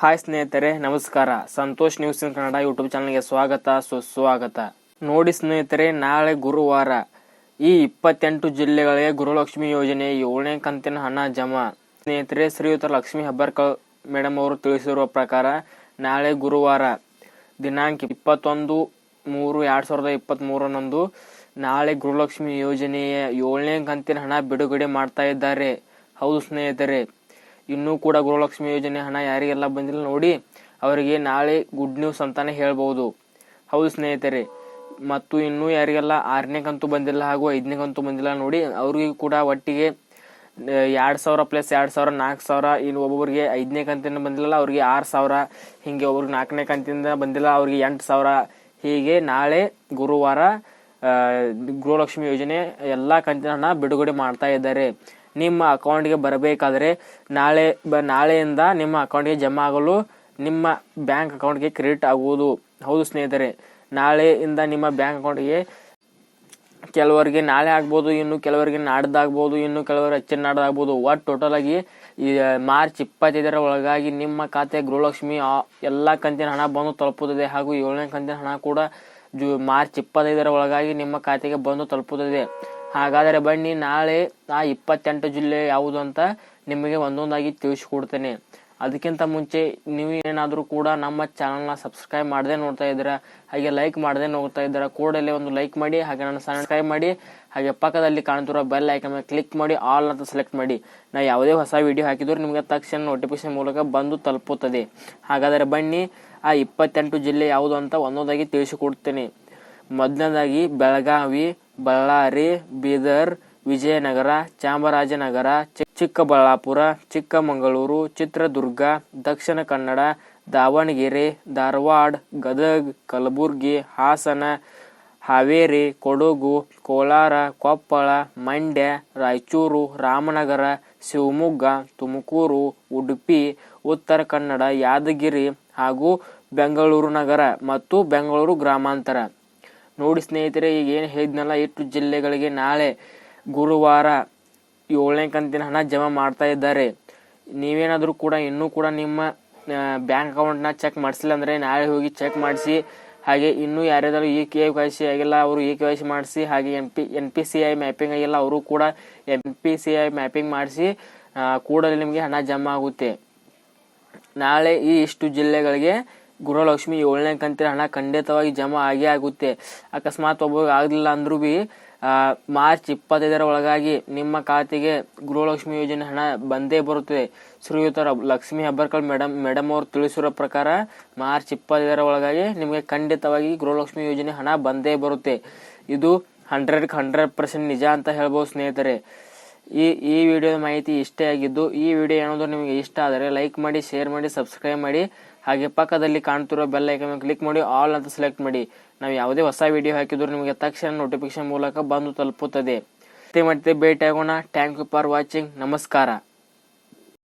Hi ಸ್ನೇಹಿತರೆ, ನಮಸ್ಕಾರ. Santosh news in Kannada YouTube ಚಾನಲ್ಗೆ ಸ್ವಾಗತ, ಸುಸ್ವಾಗತ. ನೋಡಿ ಸ್ನೇಹಿತರೆ, ನಾಳೆ ಗುರುವಾರ ಈ ಇಪ್ಪತ್ತೆಂಟು ಜಿಲ್ಲೆಗಳಿಗೆ ಗುರುಲಕ್ಷ್ಮಿ ಯೋಜನೆ ಏಳನೇ ಕಂತಿನ ಹಣ ಜಮಾ. ಸ್ನೇಹಿತರೆ, ಶ್ರೀಯುತ ಲಕ್ಷ್ಮಿ ಹೆಬ್ಬಾರ್ಕರ್ ಮೇಡಮ್ ಅವರು ತಿಳಿಸಿರುವ ಪ್ರಕಾರ ನಾಳೆ ಗುರುವಾರ ದಿನಾಂಕ ಇಪ್ಪತ್ತೊಂದು ಮೂರು ಎರಡ್ ಸಾವಿರದ ಇಪ್ಪತ್ತ್ ಮೂರರಂದು ನಾಳೆ ಗುರುಲಕ್ಷ್ಮಿ ಯೋಜನೆಯ ಏಳನೇ ಕಂತಿನ ಹಣ ಬಿಡುಗಡೆ ಮಾಡ್ತಾ ಇದ್ದಾರೆ. ಹೌದು ಸ್ನೇಹಿತರೆ. ಇನ್ನೂ ಕೂಡ ಗೃಹಲಕ್ಷ್ಮಿ ಯೋಜನೆ ಹಣ ಯಾರಿಗೆಲ್ಲ ಬಂದಿಲ್ಲ ನೋಡಿ ಅವರಿಗೆ ನಾಳೆ ಗುಡ್ ನ್ಯೂಸ್ ಅಂತಾನೆ ಹೇಳ್ಬೋದು ಹೌದು ಸ್ನೇಹಿತರೆ, ಮತ್ತು ಇನ್ನೂ ಯಾರಿಗೆಲ್ಲ ಆರನೇ ಕಂತು ಬಂದಿಲ್ಲ ಹಾಗೂ ಐದನೇ ಕಂತು ಬಂದಿಲ್ಲ ನೋಡಿ ಅವ್ರಿಗೆ ಕೂಡ ಒಟ್ಟಿಗೆ ಎರಡು ಸಾವಿರ ಪ್ಲಸ್ ಎರಡು ಸಾವಿರ, ನಾಲ್ಕು ಸಾವಿರ, ಇನ್ನು ಒಬ್ಬೊಬ್ಬರಿಗೆ ಐದನೇ ಕಂತಿನ ಬಂದಿಲ್ಲ ಅವ್ರಿಗೆ ಆರು ಸಾವಿರ, ಹೀಗೆ ಒಬ್ರಿಗೆ ನಾಲ್ಕನೇ ಕಂತಿಂದ ಬಂದಿಲ್ಲ, ಅವ್ರಿಗೆ ಎಂಟು ಸಾವಿರ. ಹೀಗೆ ನಾಳೆ ಗುರುವಾರ ಗೃಹಲಕ್ಷ್ಮಿ ಯೋಜನೆ ಎಲ್ಲ ಕಂತಿನ ಹಣ ಬಿಡುಗಡೆ ಮಾಡ್ತಾ ಇದ್ದಾರೆ. ನಿಮ್ಮ ಅಕೌಂಟ್ಗೆ ಬರಬೇಕಾದರೆ ನಾಳೆ ಬ, ನಾಳೆಯಿಂದ ನಿಮ್ಮ ಅಕೌಂಟ್ಗೆ ಜಮಾ ಆಗಲು ನಿಮ್ಮ ಬ್ಯಾಂಕ್ ಅಕೌಂಟ್ಗೆ ಕ್ರೆಡಿಟ್ ಆಗುವುದು. ಹೌದು ಸ್ನೇಹಿತರೆ, ನಾಳೆಯಿಂದ ನಿಮ್ಮ ಬ್ಯಾಂಕ್ ಅಕೌಂಟ್ಗೆ ಕೆಲವರಿಗೆ ನಾಳೆ ಆಗ್ಬೋದು, ಇನ್ನು ಕೆಲವರಿಗೆ ನಾಡ್ದಾಗ್ಬೋದು, ಇನ್ನು ಕೆಲವರು ಹೆಚ್ಚಿನ ನಾಡ್ದಾಗ್ಬೋದು. ಒಟ್ಟು ಟೋಟಲ್ ಆಗಿ ಮಾರ್ಚ್ ಇಪ್ಪತ್ತೈದರ ಒಳಗಾಗಿ ನಿಮ್ಮ ಖಾತೆ ಗೃಹಲಕ್ಷ್ಮಿ ಎಲ್ಲ ಕಂತಿನ ಹಣ ಬಂದು ತಲುಪುತ್ತದೆ ಹಾಗೂ ಏಳನೇ ಕಂತಿನ ಹಣ ಕೂಡ ಜೂ, ಮಾರ್ಚ್ ಇಪ್ಪತ್ತೈದರ ಒಳಗಾಗಿ ನಿಮ್ಮ ಖಾತೆಗೆ ಬಂದು ತಲುಪುತ್ತದೆ. ಹಾಗಾದರೆ ಬನ್ನಿ, ನಾಳೆ ಆ ಇಪ್ಪತ್ತೆಂಟು ಜಿಲ್ಲೆ ಯಾವುದು ಅಂತ ನಿಮಗೆ ಒಂದೊಂದಾಗಿ ತಿಳಿಸಿಕೊಡ್ತೇನೆ. ಅದಕ್ಕಿಂತ ಮುಂಚೆ ನೀವು ಏನಾದರೂ ಕೂಡ ನಮ್ಮ ಚಾನಲ್ನ ಸಬ್ಸ್ಕ್ರೈಬ್ ಮಾಡದೆ ನೋಡ್ತಾ ಇದ್ದೀರಾ, ಹಾಗೆ ಲೈಕ್ ಮಾಡದೆ ನೋಡ್ತಾ ಇದ್ದೀರಾ, ಕೂಡಲೇ ಒಂದು ಲೈಕ್ ಮಾಡಿ, ಹಾಗೆ ನನ್ನ ಸಬ್ಸ್ಕ್ರೈಬ್ ಮಾಡಿ, ಹಾಗೆ ಪಕ್ಕದಲ್ಲಿ ಕಾಣ್ತಿರೋ ಬೆಲ್ ಐಕನ್ ಮೇಲೆ ಕ್ಲಿಕ್ ಮಾಡಿ, ಆಲ್ ಅಂತ ಸೆಲೆಕ್ಟ್ ಮಾಡಿ. ನಾ ಯಾವುದೇ ಹೊಸ ವಿಡಿಯೋ ಹಾಕಿದ್ರು ನಿಮಗೆ ತಕ್ಷಣ ನೋಟಿಫಿಕೇಶನ್ ಮೂಲಕ ಬಂದು ತಲುಪುತ್ತದೆ. ಹಾಗಾದರೆ ಬನ್ನಿ, ಆ ಇಪ್ಪತ್ತೆಂಟು ಜಿಲ್ಲೆ ಯಾವುದು ಅಂತ ಒಂದೊಂದಾಗಿ ತಿಳಿಸಿಕೊಡ್ತೇನೆ. ಮೊದಲನೇದಾಗಿ ಬೆಳಗಾವಿ ಬಳ್ಳಾರಿ, ಬೀದರ್, ವಿಜಯನಗರ, ಚಾಮರಾಜನಗರ ಚಿಕ್ಕಬಳ್ಳಾಪುರ, ಚಿಕ್ಕಮಗಳೂರು, ಚಿತ್ರದುರ್ಗ, ದಕ್ಷಿಣ ಕನ್ನಡ, ದಾವಣಗೆರೆ, ಧಾರವಾಡ, ಗದಗ್, ಕಲಬುರ್ಗಿ, ಹಾಸನ, ಹಾವೇರಿ, ಕೊಡಗು, ಕೋಲಾರ, ಕೊಪ್ಪಳ, ಮಂಡ್ಯ, ರಾಯಚೂರು, ರಾಮನಗರ, ಶಿವಮೊಗ್ಗ, ತುಮಕೂರು, ಉಡುಪಿ, ಉತ್ತರ ಕನ್ನಡ, ಯಾದಗಿರಿ ಹಾಗೂ ಬೆಂಗಳೂರು ನಗರ ಮತ್ತು ಬೆಂಗಳೂರು ಗ್ರಾಮಾಂತರ. ನೋಡಿ ಸ್ನೇಹಿತರೆ, ಈಗ ಏನು ಹೇಳಿದ್ನಲ್ಲ ಇಷ್ಟು ಜಿಲ್ಲೆಗಳಿಗೆ ನಾಳೆ ಗುರುವಾರ ಏಳನೇ ಕಂತಿನ ಹಣ ಜಮಾ ಮಾಡ್ತಾ ಇದ್ದಾರೆ. ನೀವೇನಾದರೂ ಕೂಡ ಇನ್ನೂ ಕೂಡ ನಿಮ್ಮ ಬ್ಯಾಂಕ್ ಅಕೌಂಟ್ನ ಚೆಕ್ ಮಾಡಿಸಿಲ್ಲ ಅಂದರೆ ನಾಳೆ ಹೋಗಿ ಚೆಕ್ ಮಾಡಿಸಿ, ಹಾಗೆ ಇನ್ನೂ ಯಾರ್ಯಾರು ಈ ಕೆ ವೈ ಸಿ ಆಗಿಲ್ಲ, ಅವರು ಈ ಕೆ ವೈ ಸಿ ಮಾಡಿಸಿ, ಹಾಗೆ N P N P C I mapping ಆಗಿಲ್ಲ, ಅವರು ಕೂಡ N P C I mapping ಮಾಡಿಸಿ ಕೂಡಲೇ ನಿಮಗೆ ಹಣ ಜಮಾ ಆಗುತ್ತೆ. ನಾಳೆ ಈ ಇಷ್ಟು ಜಿಲ್ಲೆಗಳಿಗೆ ಗೃಹಲಕ್ಷ್ಮಿ ಏಳನೇ ಕಂತಿನ ಹಣ ಖಂಡಿತವಾಗಿ ಜಮಾ ಆಗೇ ಆಗುತ್ತೆ. ಅಕಸ್ಮಾತ್ ಒಬ್ಬರಿಗೆ ಆಗಲಿಲ್ಲ ಅಂದ್ರೂ ಬಿ ಮಾರ್ಚ್ ಇಪ್ಪತ್ತೈದರ ಒಳಗಾಗಿ ನಿಮ್ಮ ಖಾತೆಗೆ ಗೃಹಲಕ್ಷ್ಮಿ ಯೋಜನೆ ಹಣ ಬಂದೇ ಬರುತ್ತದೆ ಶ್ರೀಯುತರ ಲಕ್ಷ್ಮಿ ಹೆಬ್ಬರ್ಕರ್ ಮೇಡಮ್ ಮೇಡಮ್ ಅವರು ತಿಳಿಸಿರೋ ಪ್ರಕಾರ ಮಾರ್ಚ್ ಇಪ್ಪತ್ತೈದರ ಒಳಗಾಗಿ ನಿಮಗೆ ಖಂಡಿತವಾಗಿ ಗೃಹಲಕ್ಷ್ಮಿ ಯೋಜನೆ ಹಣ ಬಂದೇ ಬರುತ್ತೆ. ಇದು ಹಂಡ್ರೆಡ್ ಹಂಡ್ರೆಡ್ ಪರ್ಸೆಂಟ್ ನಿಜ ಅಂತ ಹೇಳ್ಬೋದು ಸ್ನೇಹಿತರೆ. ಈ ಈ ವಿಡಿಯೋದ ಮಾಹಿತಿ ಇಷ್ಟೇ ಆಗಿದ್ದು, ಈ ವಿಡಿಯೋ ಏನಾದರೂ ನಿಮಗೆ ಇಷ್ಟ ಆದರೆ ಲೈಕ್ ಮಾಡಿ, ಶೇರ್ ಮಾಡಿ, ಸಬ್ಸ್ಕ್ರೈಬ್ ಮಾಡಿ, ಹಾಗೆ ಪಕ್ಕದಲ್ಲಿ ಕಾಣ್ತಿರೋ ಬೆಲ್ ಐಕನ್ ಕ್ಲಿಕ್ ಮಾಡಿ, ಆಲ್ ಅಂತ ಸೆಲೆಕ್ಟ್ ಮಾಡಿ. ನಾವು ಯಾವುದೇ ಹೊಸ ವಿಡಿಯೋ ಹಾಕಿದ್ರು ನಿಮಗೆ ತಕ್ಷಣ ನೋಟಿಫಿಕೇಶನ್ ಮೂಲಕ ಬಂದು ತಲುಪುತ್ತದೆ. ಮತ್ತೆ ಮತ್ತೆ ಆಗೋಣ ಥ್ಯಾಂಕ್ ಯು ಫಾರ್ ವಾಚಿಂಗ್ ನಮಸ್ಕಾರ.